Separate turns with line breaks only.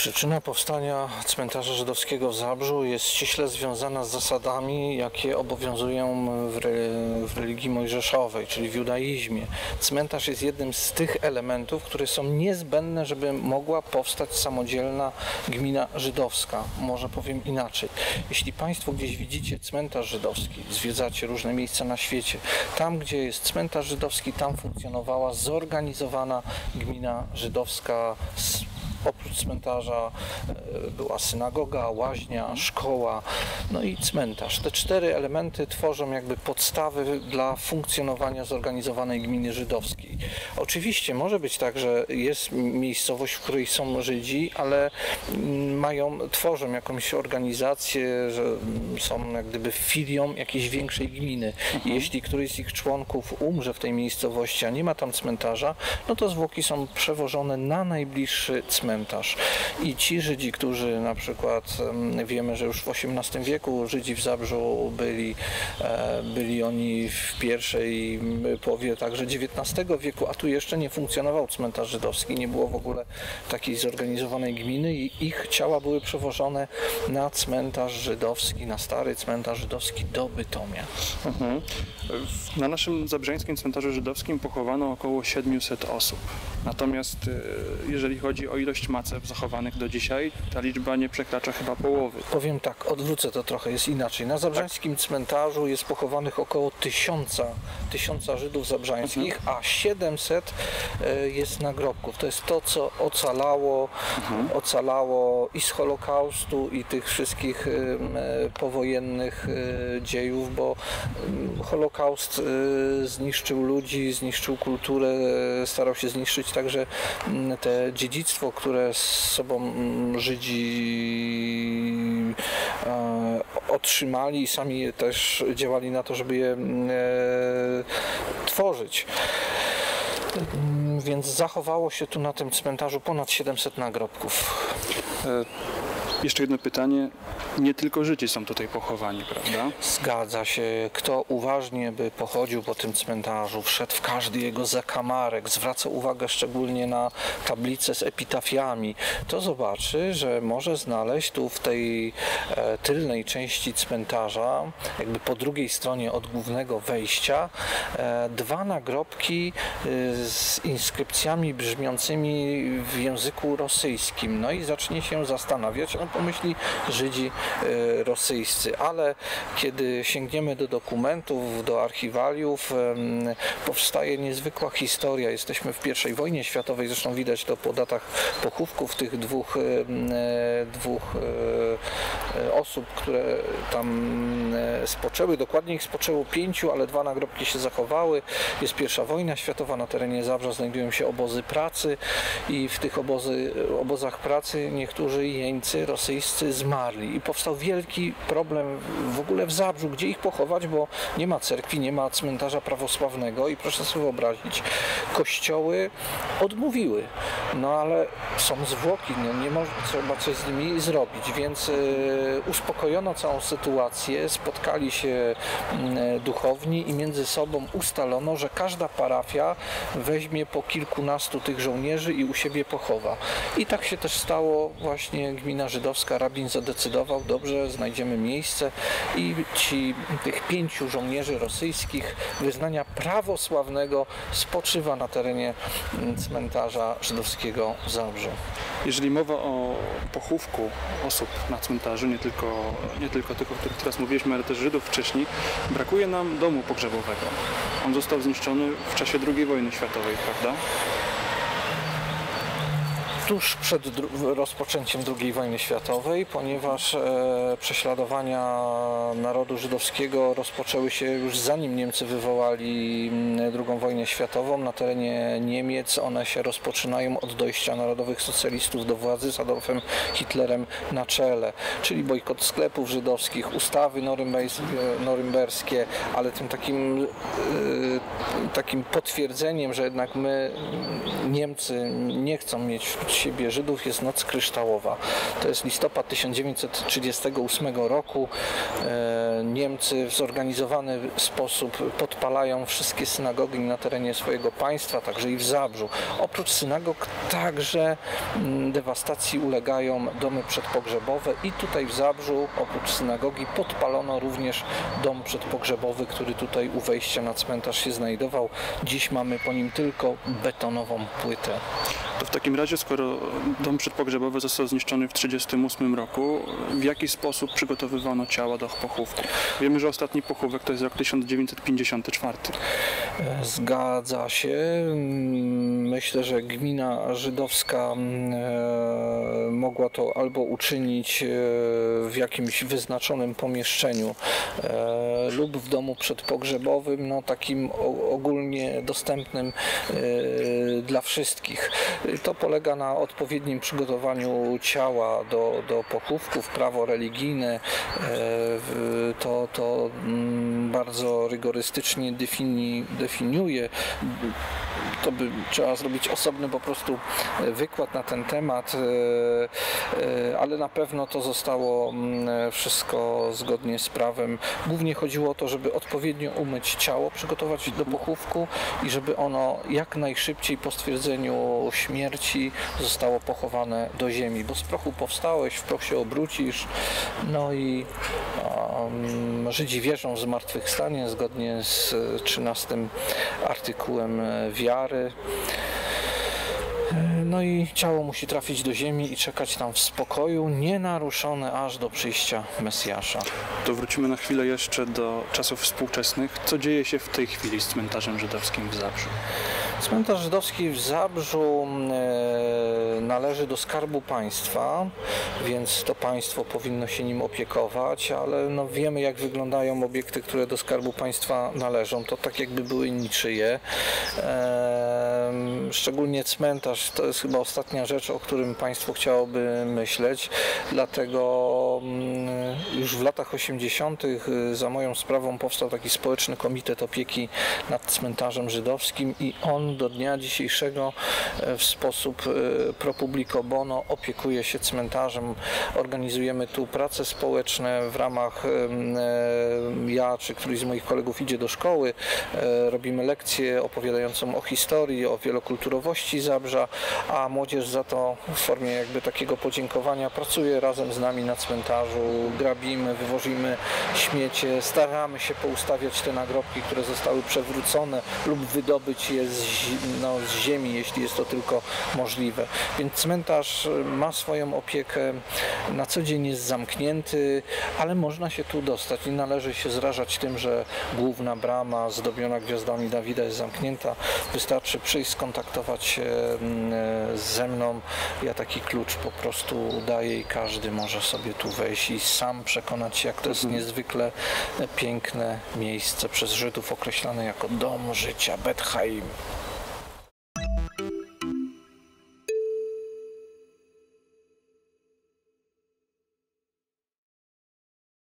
Przyczyna powstania cmentarza żydowskiego w Zabrzu jest ściśle związana z zasadami, jakie obowiązują w, re, w religii mojżeszowej, czyli w judaizmie. Cmentarz jest jednym z tych elementów, które są niezbędne, żeby mogła powstać samodzielna gmina żydowska. Może powiem inaczej. Jeśli Państwo gdzieś widzicie cmentarz żydowski, zwiedzacie różne miejsca na świecie, tam gdzie jest cmentarz żydowski, tam funkcjonowała zorganizowana gmina żydowska z oprócz cmentarza e, była synagoga, łaźnia, szkoła, no i cmentarz. Te cztery elementy tworzą jakby podstawy dla funkcjonowania zorganizowanej gminy żydowskiej. Oczywiście może być tak, że jest miejscowość, w której są Żydzi, ale mm, mają, tworzą jakąś organizację, że są jak gdyby filią jakiejś większej gminy. I jeśli któryś z ich członków umrze w tej miejscowości, a nie ma tam cmentarza, no to zwłoki są przewożone na najbliższy cmentarz cmentarz. I ci Żydzi, którzy na przykład wiemy, że już w XVIII wieku Żydzi w Zabrzu byli, e, byli oni w pierwszej połowie także XIX wieku, a tu jeszcze nie funkcjonował cmentarz żydowski, nie było w ogóle takiej zorganizowanej gminy i ich ciała były przewożone na cmentarz żydowski, na stary cmentarz żydowski do Bytomia. Mhm.
Na naszym zabrzeńskim cmentarzu żydowskim pochowano około 700 osób. Natomiast e, jeżeli chodzi o ilość macew zachowanych do dzisiaj, ta liczba nie przekracza chyba połowy.
Powiem tak, odwrócę to trochę, jest inaczej. Na zabrzańskim tak. cmentarzu jest pochowanych około tysiąca, tysiąca Żydów zabrzańskich, mhm. a 700 e, jest nagrobków. To jest to, co ocalało, mhm. ocalało i z Holokaustu, i tych wszystkich e, powojennych dziejów, bo Holokaust zniszczył ludzi, zniszczył kulturę, starał się zniszczyć także te dziedzictwo, które z sobą mm, Żydzi e, otrzymali i sami też działali na to, żeby je mm, e, tworzyć więc zachowało się tu na tym cmentarzu ponad 700 nagrobków.
E, jeszcze jedno pytanie. Nie tylko Żydzi są tutaj pochowani, prawda?
Zgadza się. Kto uważnie by pochodził po tym cmentarzu, wszedł w każdy jego zakamarek, zwraca uwagę szczególnie na tablicę z epitafiami, to zobaczy, że może znaleźć tu w tej e, tylnej części cmentarza, jakby po drugiej stronie od głównego wejścia, e, dwa nagrobki e, z inskrypcjami brzmiącymi w języku rosyjskim. No i zacznie się zastanawiać, no pomyśli Żydzi rosyjscy, ale kiedy sięgniemy do dokumentów, do archiwaliów, powstaje niezwykła historia. Jesteśmy w I wojnie światowej, zresztą widać to po datach pochówków tych dwóch, e, dwóch e, osób, które tam spoczęły. Dokładnie ich spoczęło pięciu, ale dwa nagrobki się zachowały. Jest pierwsza wojna światowa, na terenie Zabrza znajdują się obozy pracy i w tych obozy, obozach pracy niektórzy jeńcy rosyjscy zmarli powstał wielki problem w ogóle w Zabrzu, gdzie ich pochować, bo nie ma cerkwi, nie ma cmentarza prawosławnego i proszę sobie wyobrazić, kościoły odmówiły, no ale są zwłoki, no nie można, trzeba coś z nimi zrobić, więc y, uspokojono całą sytuację, spotkali się y, duchowni i między sobą ustalono, że każda parafia weźmie po kilkunastu tych żołnierzy i u siebie pochowa. I tak się też stało właśnie gmina żydowska, rabin zadecydował, dobrze, znajdziemy miejsce i ci, tych pięciu żołnierzy rosyjskich wyznania prawosławnego spoczywa na terenie cmentarza żydowskiego w Zabrzu.
Jeżeli mowa o pochówku osób na cmentarzu, nie tylko, nie tylko tych, o których teraz mówiliśmy, ale też Żydów wcześniej, brakuje nam domu pogrzebowego. On został zniszczony w czasie II wojny światowej, prawda?
Tuż przed rozpoczęciem II wojny światowej, ponieważ e, prześladowania narodu żydowskiego rozpoczęły się już zanim Niemcy wywołali II mm, wojnę światową. Na terenie Niemiec one się rozpoczynają od dojścia narodowych socjalistów do władzy z Adolfem Hitlerem na czele, czyli bojkot sklepów żydowskich, ustawy norymberskie, ale tym takim, e, takim potwierdzeniem, że jednak my, Niemcy, nie chcą mieć wśród siebie Żydów jest Noc Kryształowa. To jest listopad 1938 roku. E, Niemcy w zorganizowany sposób podpalają wszystkie synagogi na terenie swojego państwa, także i w Zabrzu. Oprócz synagog także mm, dewastacji ulegają domy przedpogrzebowe i tutaj w Zabrzu oprócz synagogi podpalono również dom przedpogrzebowy, który tutaj u wejścia na cmentarz się znajdował. Dziś mamy po nim tylko betonową płytę.
To w takim razie, skoro dom przedpogrzebowy został zniszczony w 1938 roku, w jaki sposób przygotowywano ciała do pochówku? Wiemy, że ostatni pochówek to jest rok 1954.
E, Zgadza się. Mm, Myślę, że gmina żydowska mm, e, mogła to albo uczynić e, w jakimś wyznaczonym pomieszczeniu lub w domu przedpogrzebowym, no takim ogólnie dostępnym dla wszystkich. To polega na odpowiednim przygotowaniu ciała do, do pochówków, prawo religijne to, to mm, bardzo rygorystycznie defini, definiuje. To by trzeba zrobić osobny po prostu wykład na ten temat, e, e, ale na pewno to zostało mm, wszystko zgodnie z prawem. Głównie chodziło o to, żeby odpowiednio umyć ciało, przygotować do pochówku i żeby ono jak najszybciej po stwierdzeniu śmierci zostało pochowane do ziemi, bo z prochu powstałeś, w proch się obrócisz, no i Żydzi wierzą w zmartwychwstanie zgodnie z e, 13 artykułem e, wiary. E, No i ciało musi trafić do ziemi i czekać tam w spokoju, nienaruszone aż do przyjścia Mesjasza.
To wrócimy na chwilę jeszcze do czasów współczesnych. Co dzieje się w tej chwili z cmentarzem żydowskim w Zabrzu?
Cmentarz żydowski w Zabrzu e, należy do Skarbu Państwa, więc to państwo powinno się nim opiekować, ale no wiemy jak wyglądają obiekty, które do Skarbu Państwa należą. To tak jakby były niczyje. Szczególnie cmentarz to jest chyba ostatnia rzecz, o którym państwo chciałoby myśleć, dlatego mm, już w latach 80. za moją sprawą powstał taki społeczny komitet opieki nad cmentarzem żydowskim i on do dnia dzisiejszego e, w sposób e, pro publico bono opiekuje się cmentarzem. Organizujemy tu prace społeczne w ramach e, ja czy któryś z moich kolegów idzie do szkoły, robimy lekcję opowiadającą o historii, o wielokulturowości Zabrza, a młodzież za to w formie jakby takiego podziękowania pracuje razem z nami na cmentarzu, grabimy, wywozimy śmiecie, staramy się poustawiać te nagrobki, które zostały przewrócone lub wydobyć je z, no, z ziemi, jeśli jest to tylko możliwe. Więc cmentarz ma swoją opiekę, na co dzień jest zamknięty, ale można się tu dostać. Nie należy się zrażać tym, że główna brama zdobiona gwiazdami Dawida jest zamknięta. Wystarczy przyjść, skontaktować się mm, ze mną. Ja taki klucz po prostu daję i każdy może sobie tu wejść i sam przekonać się, jak to jest niezwykle piękne miejsce przez Żydów określane jako dom życia, Bethaim.